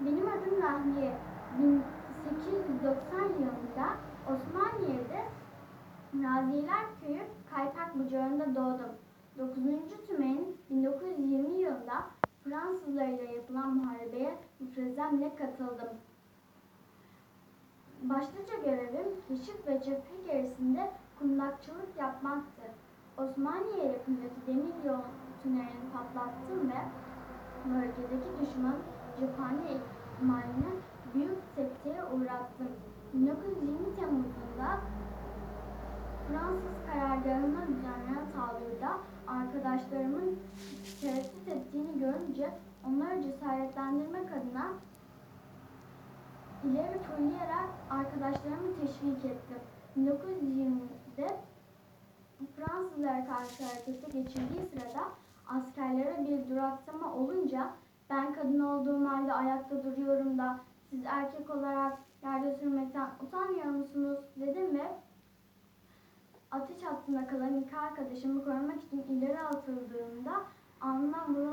Benim adım Rahmiye. 1890 yılında Osmaniye'de Naziler Köyü Kaypak Bucağı'nda doğdum. 9. tümenin 1920 yılında Fransızlarla yapılan muharebeye müfrezenle katıldım. Başlıca görevim keşif ve cephe gerisinde kundakçılık yapmaktı. Osmaniye yapımdaki demir yol tünelini patlattım ve bölgedeki düşman cephane ihmalini büyük sekteye uğrattım. 1920 Temmuz'unda Fransız karargahına düzenlenen saldırıda arkadaşlarımın tereddüt ettiğini görünce onları cesaretlendirmek adına ileri fırlayarak arkadaşlarımı teşvik ettim. 1920'de Fransızlara karşı harekete geçildiği sırada askerlere bir duraksama olunca ben kadın olduğum halde ayakta duruyorum da siz erkek olarak yerde sürmekten utanmıyor musunuz dedim ve ateş hattında kalan iki arkadaşımı korumak için ileri atıldığımda şehit düştüm.